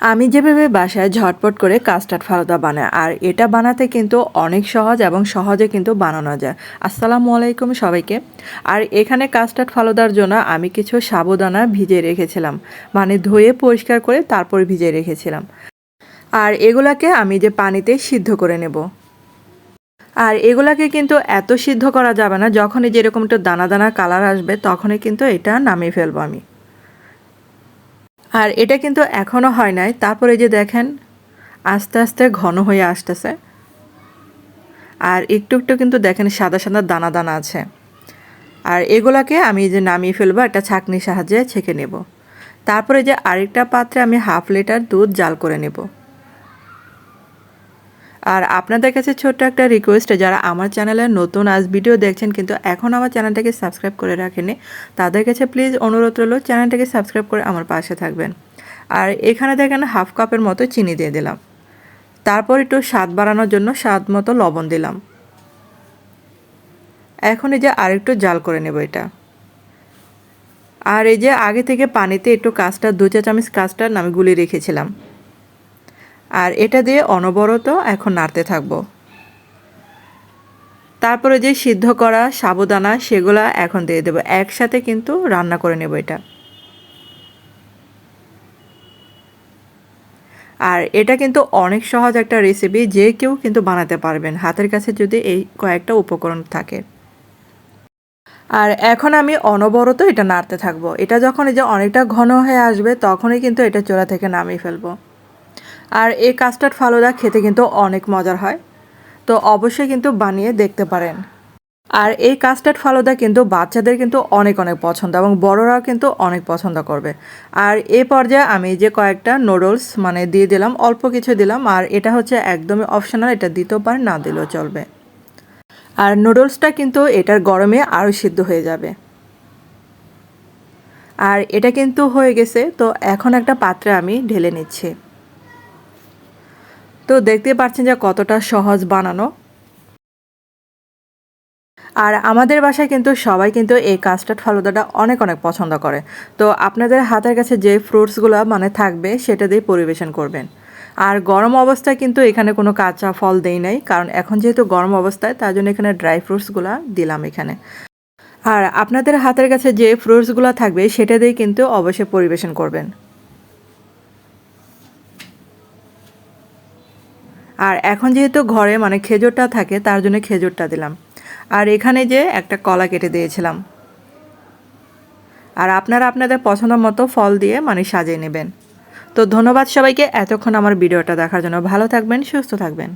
আমি যেভাবে বাসায় ঝটপট করে কাস্টার্ড ফালুদা বানাই, আর এটা বানাতে কিন্তু অনেক সহজ এবং সহজে কিন্তু বানানো যায়। আসসালামু আলাইকুম সবাইকে। আর এখানে কাস্টার্ড ফালুদার জন্য আমি কিছু সাবুদানা ভিজিয়ে রেখেছিলাম মানে ধুয়ে পরিষ্কার করে তারপর ভিজিয়ে রেখেছিলাম। আর এগুলাকে আমি যে পানিতে সিদ্ধ করে নেব। আর এগুলাকে কিন্তু এত সিদ্ধ করা যাবে না, যখনই যেরকম একটু দানা দানা কালার আসবে, তখনই কিন্তু এটা নামিয়ে ফেলব আমি। আর এটা কিন্তু এখনও হয় নাই। তারপরে যে দেখেন, আস্তে আস্তে ঘন হয়ে আসতেছে। আর একটু একটু কিন্তু দেখেন সাদা সাদা দানা দানা আছে। আর এগুলাকে আমি যে নামিয়ে ফেলব, একটা ছাঁকনির সাহায্যে ছেঁকে নেব। তারপরে যে আরেকটা পাত্রে আমি হাফ লিটার দুধ জাল করে নেব। আর আপনাদের কাছে ছোট্ট একটা রিকোয়েস্ট যারা আমার চ্যানেলে নতুন আজ ভিডিও দেখছেন কিন্তু এখন আমার চ্যানেলটাকে সাবস্ক্রাইব করে রাখেনি তাদের কাছে প্লিজ অনুরোধ রইল চ্যানেলটাকে সাবস্ক্রাইব করে আমার পাশে থাকবেন। আর এখানে দেখেন হাফ কাপের মতো চিনি দিয়ে দিলাম। তারপর একটু স্বাদ বাড়ানোর জন্য স্বাদ মতো লবণ দিলাম। এখন এই যে আরেকটু জাল করে নেব এটা। আর এই যে আগে থেকে পানিতে একটু কাস্টার দু চা চামচ কাস্টার আমি গুলিয়ে রেখেছিলাম। আর এটা দিয়ে অনবরত এখন নাড়তে থাকব। তারপরে যে সিদ্ধ করা সাবুদানা সেগুলা এখন দিয়ে দেবো। একসাথে কিন্তু রান্না করে নেব এটা। আর এটা কিন্তু অনেক সহজ একটা রেসিপি যে কেউ কিন্তু বানাতে পারবেন। হাতের কাছে যদি এই কয়েকটা উপকরণ থাকে। আর এখন আমি অনবরত এটা নাড়তে থাকব। এটা যখন এই যে অনেকটা ঘন হয়ে আসবে, তখনই কিন্তু এটা চোলা থেকে নামিয়ে ফেলব। আর এই কাস্টার্ড ফালুদা খেতে কিন্তু অনেক মজার হয়। তো অবশ্যই কিন্তু বানিয়ে দেখতে পারেন। আর এই কাস্টার্ড ফালুদা কিন্তু বাচ্চাদের কিন্তু অনেক অনেক পছন্দ এবং বড়রাও কিন্তু অনেক পছন্দ করবে। আর এ পর্যায়ে আমি যে কয়েকটা নুডলস মানে দিয়ে দিলাম, অল্প কিছু দিলাম আর এটা হচ্ছে একদমই অপশনাল এটা দিতেও পারে না দিলেও চলবে। আর নুডলসটা কিন্তু এটার গরমে আরও সিদ্ধ হয়ে যাবে। আর এটা কিন্তু হয়ে গেছে, তো এখন একটা পাত্রে আমি ঢেলে নিচ্ছি। তো দেখতে পাচ্ছেন যে কতটা সহজ বানানো। আর আমাদের বাসায় কিন্তু সবাই কিন্তু এই কাস্টার্ড ফালুদাটা অনেক অনেক পছন্দ করে। তো আপনাদের হাতের কাছে যে ফ্রুটসগুলো মানে থাকবে, সেটা দিয়ে পরিবেশন করবেন। আর গরম অবস্থায় কিন্তু এখানে কোনো কাঁচা ফল দেই নাই, কারণ এখন যেহেতু গরম অবস্থায়, তার জন্য এখানে ড্রাই ফ্রুটসগুলো দিলাম এখানে। আর আপনাদের হাতের কাছে যে ফ্রুটসগুলো থাকবে, সেটা দিয়ে কিন্তু অবশ্যই পরিবেশন করবেন। আর এখন যেহেতু ঘরে মানে খেজুরটা থাকে, তার জন্য খেজুরটা দিলাম। আর এখানে যে একটা কলা কেটে দিয়েছিলাম। আর আপনারা আপনাদের পছন্দ মতো ফল দিয়ে মানে সাজিয়ে নেবেন। তো ধন্যবাদ সবাইকে এতক্ষণ আমার ভিডিওটা দেখার জন্য। ভালো থাকবেন, সুস্থ থাকবেন।